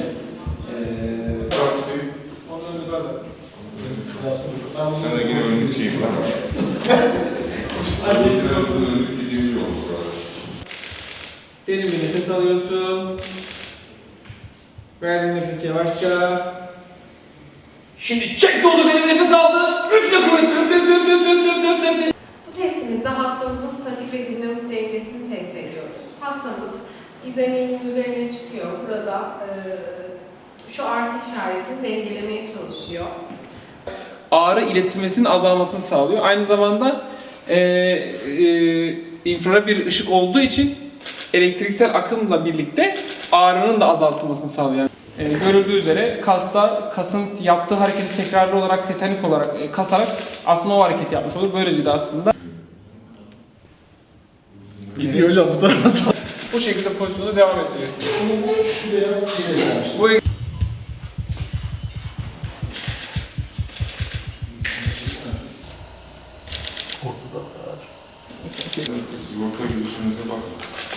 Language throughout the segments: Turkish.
şekilde. Ee, bunu- Sen de yine önlük giyeyim lan. Hadi. Önlük giydiğim iyi olur abi. Derin bir nefes alıyorsun. Verdiğin nefes yavaşça. Şimdi çek doldur derin nefes aldı. Üfle kuvvetli üfle üfle üfle üfle üfle üfle üfle. Bu testimizde hastamızın statik ve dinamik dengesini test ediyoruz. Hastamız izleminin üzerine çıkıyor. Burada eee, şu artı işaretini dengelemeye çalışıyor. Ağrı iletilmesinin azalmasını sağlıyor. Aynı zamanda e, e, infrared bir ışık olduğu için elektriksel akımla birlikte ağrının da azaltılmasını sağlıyor. E, görüldüğü üzere kasta kasın yaptığı hareketi tekrarlı olarak tetanik olarak e, kasarak aslında o hareketi yapmış olur. Böylece de aslında Gidiyor hocam bu tarafa bu şekilde pozisyonu devam ettiriyorsun. Bu Sigorta girişimize bak.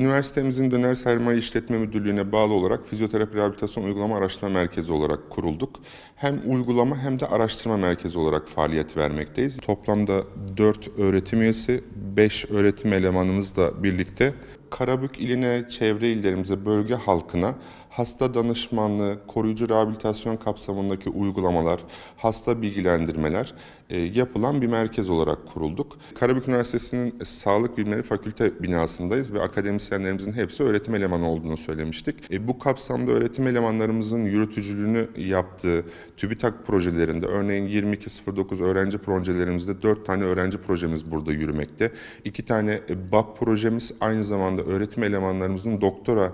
Üniversitemizin Döner Sermaye İşletme Müdürlüğü'ne bağlı olarak Fizyoterapi Rehabilitasyon Uygulama Araştırma Merkezi olarak kurulduk. Hem uygulama hem de araştırma merkezi olarak faaliyet vermekteyiz. Toplamda 4 öğretim üyesi, 5 öğretim elemanımızla birlikte Karabük iline, çevre illerimize, bölge halkına hasta danışmanlığı, koruyucu rehabilitasyon kapsamındaki uygulamalar, hasta bilgilendirmeler e, yapılan bir merkez olarak kurulduk. Karabük Üniversitesi'nin Sağlık Bilimleri Fakülte binasındayız ve akademisyenlerimizin hepsi öğretim elemanı olduğunu söylemiştik. E, bu kapsamda öğretim elemanlarımızın yürütücülüğünü yaptığı TÜBİTAK projelerinde örneğin 2209 öğrenci projelerimizde 4 tane öğrenci projemiz burada yürümekte. 2 tane e, BAP projemiz aynı zamanda öğretim elemanlarımızın doktora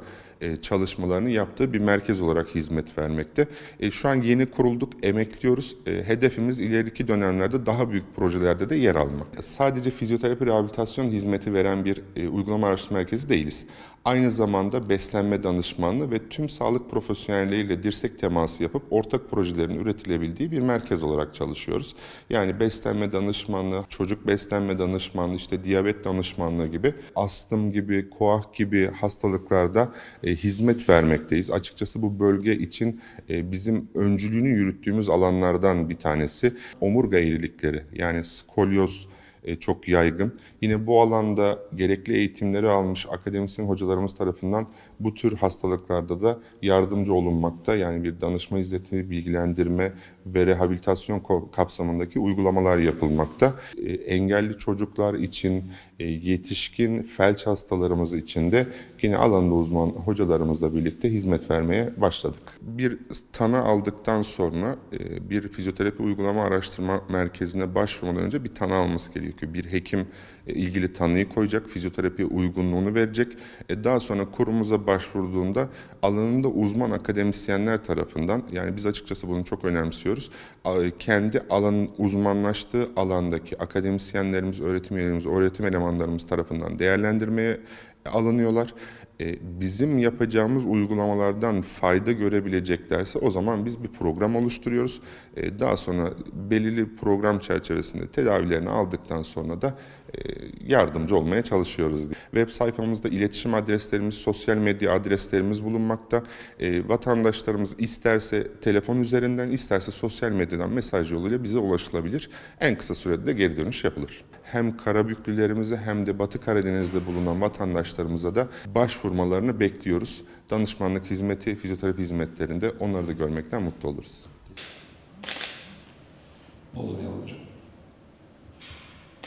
çalışmalarını yaptığı bir merkez olarak hizmet vermekte. E, Şu an yeni kurulduk, emekliyoruz. E, Hedefimiz ileriki dönemlerde daha büyük projelerde de yer almak. Sadece fizyoterapi rehabilitasyon hizmeti veren bir e, uygulama araştırma merkezi değiliz. Aynı zamanda beslenme danışmanlığı ve tüm sağlık profesyonelleriyle dirsek teması yapıp ortak projelerin üretilebildiği bir merkez olarak çalışıyoruz. Yani beslenme danışmanlığı, çocuk beslenme danışmanlığı, işte diyabet danışmanlığı gibi, astım gibi, koah gibi hastalıklarda e, hizmet vermekteyiz. Açıkçası bu bölge için e, bizim öncülüğünü yürüttüğümüz alanlardan bir tanesi omurga eğrilikleri yani skolyoz çok yaygın. Yine bu alanda gerekli eğitimleri almış akademisyen hocalarımız tarafından bu tür hastalıklarda da yardımcı olunmakta. Yani bir danışma hizmeti, bilgilendirme ve rehabilitasyon kapsamındaki uygulamalar yapılmakta. E, Engelli çocuklar için, e, yetişkin felç hastalarımız için de yine alanda uzman hocalarımızla birlikte hizmet vermeye başladık. Bir tanı aldıktan sonra e, bir fizyoterapi uygulama araştırma merkezine başvurmadan önce bir tanı alması gerekiyor. Bir hekim e, ilgili tanıyı koyacak, fizyoterapi uygunluğunu verecek. E, Daha sonra kurumumuza başvurduğunda alanında uzman akademisyenler tarafından, yani biz açıkçası bunu çok önemsiyoruz, kendi alanın uzmanlaştığı alandaki akademisyenlerimiz, öğretim üyelerimiz, öğretim elemanlarımız tarafından değerlendirmeye alınıyorlar. E, Bizim yapacağımız uygulamalardan fayda görebileceklerse o zaman biz bir program oluşturuyoruz. E, Daha sonra belirli program çerçevesinde tedavilerini aldıktan sonra da e, yardımcı olmaya çalışıyoruz. Web sayfamızda iletişim adreslerimiz, sosyal medya adreslerimiz bulunmakta. Vatandaşlarımız isterse telefon üzerinden, isterse sosyal medyadan mesaj yoluyla bize ulaşılabilir. En kısa sürede de geri dönüş yapılır. Hem Karabüklülerimize hem de Batı Karadeniz'de bulunan vatandaşlarımıza da başvurmalarını bekliyoruz. Danışmanlık hizmeti, fizyoterapi hizmetlerinde onları da görmekten mutlu oluruz. Olur ya hocam.